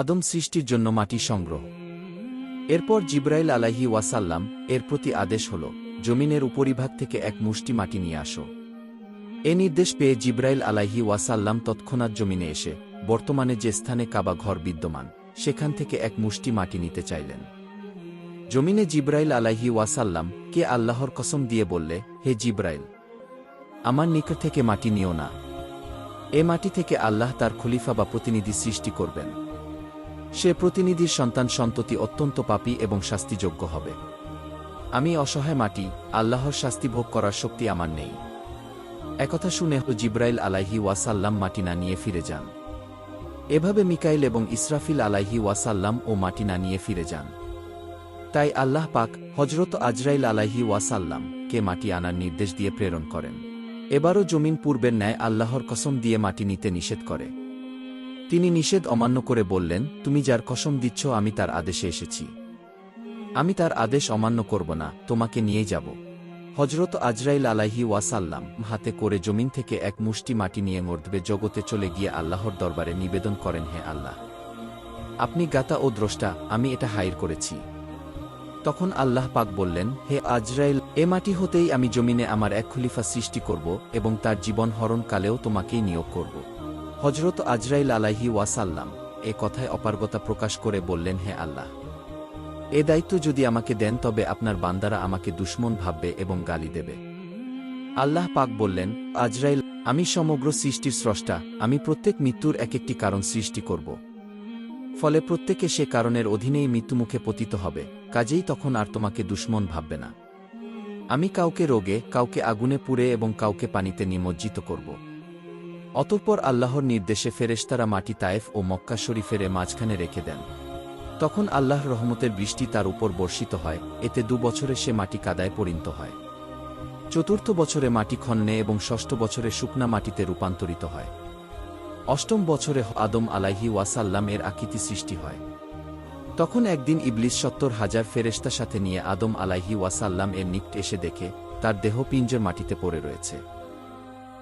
আদম সৃষ্টির জন্য মাটি সংগ্রহ। এরপর জিব্রাইল আলাহি ওয়াসাল্লাম এর প্রতি আদেশ হল, জমিনের উপরিভাগ থেকে এক মুষ্টি মাটি নিয়ে আসো। এ নির্দেশ পেয়ে জিব্রাইল আলাহি ওয়াসাল্লাম তৎক্ষণাৎ জমিনে এসে, বর্তমানে যে স্থানে কাবা ঘর বিদ্যমান, সেখান থেকে এক মুষ্টি মাটি নিতে চাইলেন। জমিনে জিব্রাইল আলাহি ওয়াসাল্লাম কে আল্লাহর কসম দিয়ে বললে, হে জিব্রাইল, আমার নিকট থেকে মাটি নিও না। এ মাটি থেকে আল্লাহ তার খলিফা বা প্রতিনিধি সৃষ্টি করবেন। সে প্রতিনিধির সন্তান সন্ততি অত্যন্ত পাপী এবং শাস্তিযোগ্য হবে। আমি অসহায় মাটি, আল্লাহর শাস্তি ভোগ করার শক্তি আমার নেই। একথা শুনে জিব্রাইল আলাইহি ওয়াসাল্লাম মাটি না নিয়ে ফিরে যান। এভাবে মিকাইল এবং ইসরাফিল আলাইহি ওয়াসাল্লাম ও মাটি না নিয়ে ফিরে যান। তাই আল্লাহ পাক হজরত আজরাইল আলাইহি ওয়াসাল্লাম কে মাটি আনার নির্দেশ দিয়ে প্রেরণ করেন। এবারও জমিন পূর্বের ন্যায় আল্লাহর কসম দিয়ে মাটি নিতে নিষেধ করে। তিনি নিষেধ অমান্য করে বললেন, তুমি যার কসম দিচ্ছ, আমি তার আদেশে এসেছি। আমি তার আদেশ অমান্য করব না, তোমাকে নিয়ে যাব। হজরত আজরাইল আলাহি ওয়াসাল্লাম হাতে করে জমিন থেকে এক মুষ্টি মাটি নিয়ে মর্দবে জগতে চলে গিয়ে আল্লাহর দরবারে নিবেদন করেন, হে আল্লাহ, আপনি গাতা ও দ্রষ্টা, আমি এটা হাইর করেছি। তখন আল্লাহ পাক বললেন, হে আজরাইল, এ মাটি হতেই আমি জমিনে আমার এক খলিফা সৃষ্টি করব এবং তার জীবন হরণকালেও তোমাকেই নিয়োগ করব। হজরত আজরাইল আলাহি ওয়াসাল্লাম এ কথায় অপারগতা প্রকাশ করে বললেন, হে আল্লাহ, এ দায়িত্ব যদি আমাকে দেন, তবে আপনার বান্দারা আমাকে দুশ্মন ভাববে এবং গালি দেবে। আল্লাহ পাক বললেন, আজরাইল, আমি সমগ্র সৃষ্টির স্রষ্টা। আমি প্রত্যেক মৃত্যুর এক একটি কারণ সৃষ্টি করব। ফলে প্রত্যেকে সে কারণের অধীনেই মৃত্যুমুখে পতিত হবে। কাজেই তখন আর তোমাকে দুশ্মন ভাববে না। আমি কাউকে রোগে, কাউকে আগুনে পুড়ে এবং কাউকে পানিতে নিমজ্জিত করব। অতঃপর আল্লাহর নির্দেশে ফেরেশতারা মাটি তায়েফ ও মক্কা শরীফের মাঝখানে রেখে দেন। তখন আল্লাহর রহমতের বৃষ্টি তার উপর বর্ষিত হয়, এতে দু বছরে সে মাটি কাদায় পরিণত হয়। চতুর্থ বছরে মাটি খন্নে এবং ষষ্ঠ বছরে শুকনা মাটিতে রূপান্তরিত হয়। অষ্টম বছরে আদম আলাইহি ওয়াসাল্লাম এর আকৃতি সৃষ্টি হয়। তখন একদিন ইবলিস সত্তর হাজার ফেরেশতা সাথে নিয়ে আদম আলাইহি ওয়াসাল্লাম এর নিকট এসে দেখে, তার দেহ পিঞ্জের মাটিতে পড়ে রয়েছে।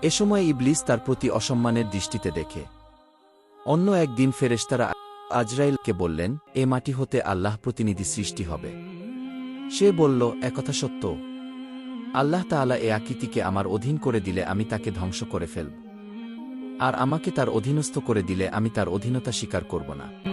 এ সময় ইবলিস তার প্রতি অসম্মানের দৃষ্টিতে দেখে। অন্য একদিন ফেরেশতারা আজরাইলকে বললেন, এ মাটি হতে আল্লাহ প্রতিনিধি সৃষ্টি হবে। সে বলল একথা সত্য। আল্লাহ তাআলা এ আকৃতিকে আমার অধীন করে দিলে আমি তাকে ধ্বংস করে ফেলব। আর আমাকে তার অধীনস্থ করে দিলে আমি তার অধীনতা স্বীকার করব না।